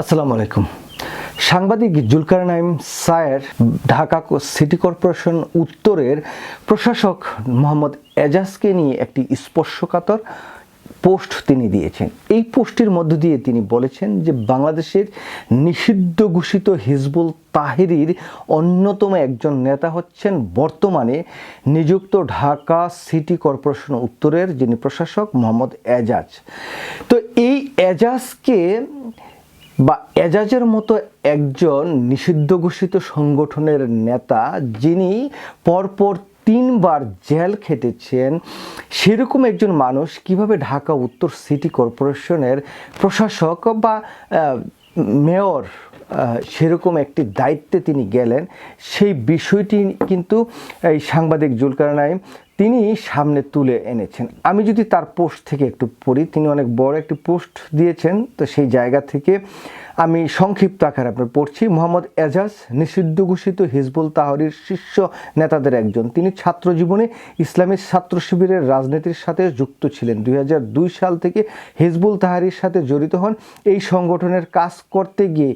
আসসালামু আলাইকুম। সাংবাদিক জুলকার নাইম সায়ের ঢাকা সিটি কর্পোরেশন উত্তরের প্রশাসক মোহাম্মদ এজাজকে নিয়ে একটি স্পর্শকাতর পোস্ট তিনি দিয়েছেন। এই পোস্টের মধ্য দিয়ে তিনি বলেছেন যে বাংলাদেশের নিষিদ্ধ ঘোষিত হিজবুল তাহিরির অন্যতম একজন নেতা হচ্ছেন বর্তমানে নিযুক্ত ঢাকা সিটি কর্পোরেশন উত্তরের যিনি প্রশাসক মোহাম্মদ এজাজ। তো এই এজাজকে বা এজাজের মতো একজন নিষিদ্ধ ঘোষিত সংগঠনের নেতা যিনি পরপর তিনবার জেল খেটেছেন, সেরকম একজন মানুষ কীভাবে ঢাকা উত্তর সিটি কর্পোরেশনের প্রশাসক বা মেয়র সেরকম একটি দায়িত্বে তিনি গেলেন, সেই বিষয়টি কিন্তু এই সাংবাদিক জুলকার নাইম তিনি সামনে তুলে এনেছেন। আমি যদি তার পোস্ট থেকে একটু পড়ি, তিনি অনেক বড় একটি পোস্ট দিয়েছেন, তো সেই জায়গা থেকে আমি সংক্ষিপ্ত আকারে আপনার পড়ছি। মোহাম্মদ এজাজ, নিষিদ্ধ ঘোষিত হিজবুল তাহরির শীর্ষ নেতাদের একজন। তিনি ছাত্র জীবনে ইসলামী ছাত্র শিবিরের রাজনীতির সাথে যুক্ত ছিলেন। দুই হাজার দুই সাল থেকে হিজবুল তাহারির সাথে জড়িত হন। এই সংগঠনের কাজ করতে গিয়ে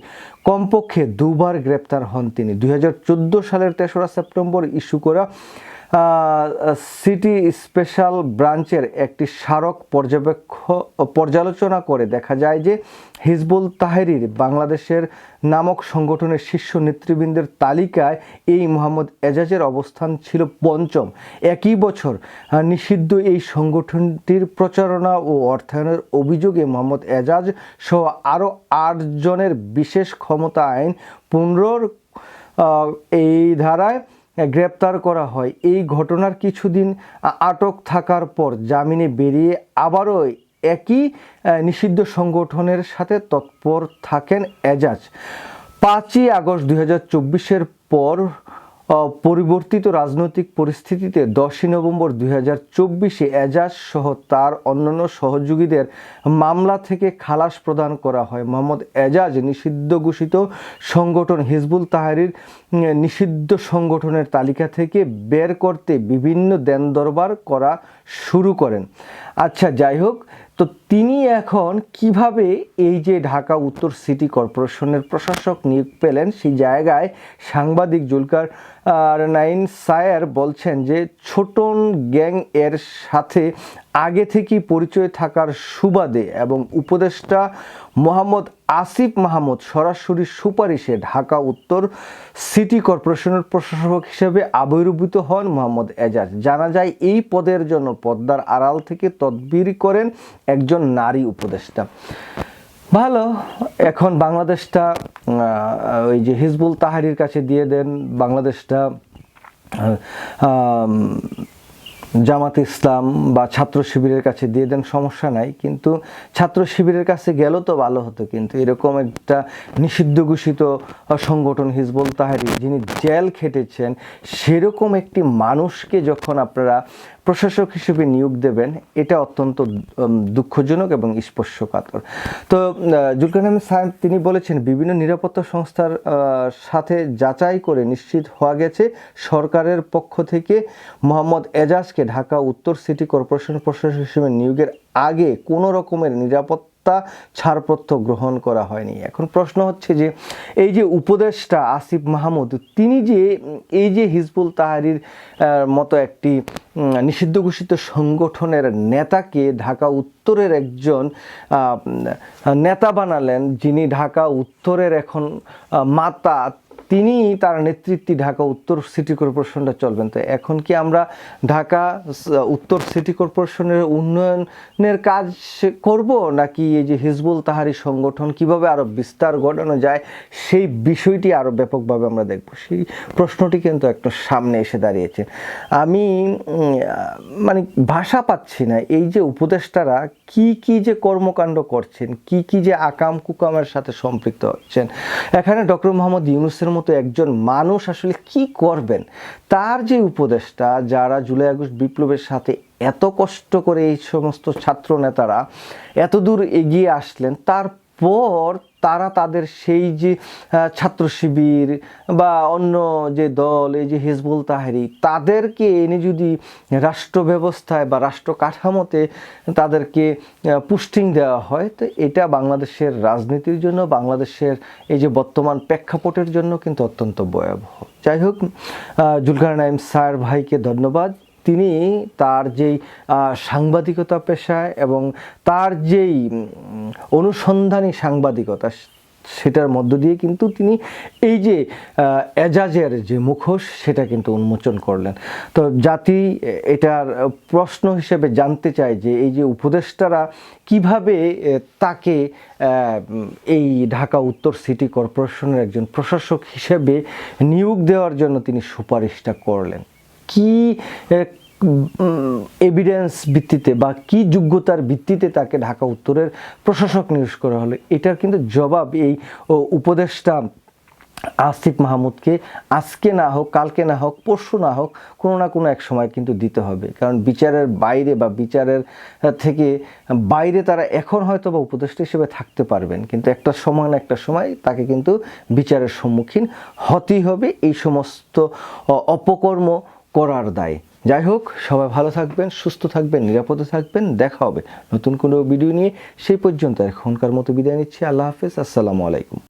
কমপক্ষে দুবার গ্রেপ্তার হন তিনি। দুই হাজার চোদ্দ সালের তেসরা সেপ্টেম্বর ইস্যু করা সিটি স্পেশাল ব্রাঞ্চের একটি স্মারক পর্যবেক্ষ পর্যালোচনা করে দেখা যায় যে হিজবুল তাহেরির বাংলাদেশের নামক সংগঠনের শীর্ষ নেতৃবৃন্দের তালিকায় এই মোহাম্মদ এজাজের অবস্থান ছিল পঞ্চম। একই বছর নিষিদ্ধ এই সংগঠনটির প্রচারণা ও অর্থায়নের অভিযোগে মোহাম্মদ এজাজ সহ আরও আটজনের বিশেষ ক্ষমতা আইন পুনর এই ধারায় গ্রেপ্তার করা হয়। এই ঘটনার কিছুদিন আটক থাকার পর জামিনে বেরিয়ে আবারও একই নিষিদ্ধ সংগঠনের সাথে তৎপর থাকেন এজাজ। পাঁচই আগস্ট দুই পর পরিবর্তিত রাজনৈতিক পরিস্থিতিতে দশই নভেম্বর দুই হাজার চব্বিশে এজাজ সহ তার অন্যান্য সহযোগীদের মামলা থেকে খালাস প্রদান করা হয়। মোহাম্মদ এজাজ নিষিদ্ধ ঘোষিত সংগঠন হিজবুল তাহারির নিষিদ্ধ সংগঠনের তালিকা থেকে বের করতে বিভিন্ন দেন দরবার করা শুরু করেন। আচ্ছা যাই হোক তো তিনি এখন কীভাবে এই যে ঢাকা উত্তর সিটি কর্পোরেশনের প্রশাসক নিয়োগ পেলেন, সেই জায়গায় সাংবাদিক জুলকার আর নাইন সায়ার বলছেন যে ছোটন গ্যাং এর সাথে আগে থেকেই পরিচয় থাকার সুবাদে এবং উপদেষ্টা মোহাম্মদ আসিফ মাহমুদ সরাসরি সুপারিশে ঢাকা উত্তর সিটি কর্পোরেশনের প্রশাসক হিসেবে আবির্ভূত হন মোহাম্মদ এজাজ। জানা যায়, এই পদের জন্য পদ্মার আড়াল থেকে তদবির করেন একজন নারী উপদেষ্টা। ভালো, এখন বাংলাদেশটা ওই যে হিজবুল তাহারির কাছে দিয়ে দেন, বাংলাদেশটা জামাত ইসলাম বা ছাত্র শিবিরের কাছে দিয়ে দেন, সমস্যা নাই। কিন্তু ছাত্র শিবিরের কাছে গেলেও তো ভালো হতো, কিন্তু এরকম একটা নিষিদ্ধ ঘোষিত সংগঠন হিজবুল তাহারি, যিনি জেল খেটেছেন, সেরকম একটি মানুষকে যখন আপনারা প্রশাসক হিসেবে নিয়োগ দেবেন, এটা অত্যন্ত দুঃখজনক এবং স্পর্শকাতর। তো জুলকান আহমেদ সাহেব, তিনি বলেছেন, বিভিন্ন নিরাপত্তা সংস্থার সাথে যাচাই করে নিশ্চিত হওয়া গেছে, সরকারের পক্ষ থেকে মোহাম্মদ এজাজকে ঢাকা উত্তর সিটি কর্পোরেশন প্রশাসক হিসেবে নিয়োগের আগে কোনো রকমের নিরাপত্তা ছাড়পত্র গ্রহণ করা হয়নি। এখন প্রশ্ন হচ্ছে যে, এই যে উপদেষ্টা আসিফ মাহমুদ, তিনি যে, এই যে হিজবুল তাহারির মতো একটি নিষিদ্ধ ঘোষিত সংগঠনের নেতাকে ঢাকা উত্তরের একজন নেতা বানালেন, যিনি ঢাকা উত্তরের এখন মাতা তিনি তার নেতৃত্বে ঢাকা উত্তর সিটি কর্পোরেশনটা চলবেন। তো এখন কি আমরা ঢাকা উত্তর সিটি কর্পোরেশনের উন্নয়নের কাজ করব, নাকি এই যে হিজবুল তাহারি সংগঠন কীভাবে আরও বিস্তার ঘটানো যায়, সেই বিষয়টি আরও ব্যাপকভাবে আমরা দেখব। সেই প্রশ্নটি কিন্তু একটু সামনে এসে দাঁড়িয়েছে। আমি মানে ভাষা পাচ্ছি না, এই যে উপদেষ্টারা কি কি যে কর্মকাণ্ড করছেন, কি কি যে আকাম কুকামের সাথে সম্পৃক্ত হচ্ছেন। এখানে ডক্টর মোহাম্মদ ইউনুসের মতো একজন মানুষ আসলে কি করবেন? তার যে উপদেশটা যারা জুলাই আগস্ট বিপ্লবের সাথে এত কষ্ট করে এই সমস্ত ছাত্র নেতারা এত দূর এগিয়ে আসলেন পর তারা তাদের সেই যে ছাত্র শিবির বা অন্য যে দল, এই যে হিজবুল তাহারি, তাদেরকে এনে যদি রাষ্ট্র ব্যবস্থায় বা রাষ্ট্র কাঠামোতে তাদেরকে পুষ্টিং দেওয়া হয়, তো এটা বাংলাদেশের রাজনীতির জন্য, বাংলাদেশের এই যে বর্তমান প্রেক্ষাপটের জন্য কিন্তু অত্যন্ত ভয়াবহ। যাই হোক জুলকার নাইম স্যার ভাইকে ধন্যবাদ। তিনি তার যেই সাংবাদিকতা পেশায় এবং তার যেই অনুসন্ধানী সাংবাদিকতা, সেটার মধ্য দিয়ে কিন্তু তিনি এই যে এজাজের যে মুখোশ, সেটা কিন্তু উন্মোচন করলেন। তো জাতি, এটার প্রশ্ন হিসেবে জানতে চায় যে, এই যে উপদেষ্টারা কীভাবে তাকে এই ঢাকা উত্তর সিটি কর্পোরেশনের একজন প্রশাসক হিসেবে নিয়োগ দেওয়ার জন্য তিনি সুপারিশটা করলেন। কি এভিডেন্স ভিত্তিতে বা কি যোগ্যতার ভিত্তিতে তাকে ঢাকা উত্তরের প্রশাসক নিয়োগ করা হলো, এটার কিন্তু জবাব এই উপদেষ্টা আসিফ মাহমুদকে আজকে না হোক, কালকে না হোক, পরশু না হোক, কোনো না কোনো এক সময় কিন্তু দিতে হবে। কারণ বিচারের বাইরে বা বিচারের থেকে বাইরে তারা এখন হয়তো বা উপদেষ্টা হিসেবে থাকতে পারবেন। কিন্তু একটা সময় না একটা সময় তাকে কিন্তু বিচারের সম্মুখীন হতেই হবে এই সমস্ত অপকর্ম করার দায়। যাই হোক, সবাই ভালো থাকবেন, সুস্থ থাকবেন, নিরাপদে থাকবেন। দেখা হবে নতুন কোনো ভিডিও নিয়ে। সেই পর্যন্ত এখনকার মতো বিদায় নিচ্ছি। আল্লাহ হাফেজ। আসসালামু আলাইকুম।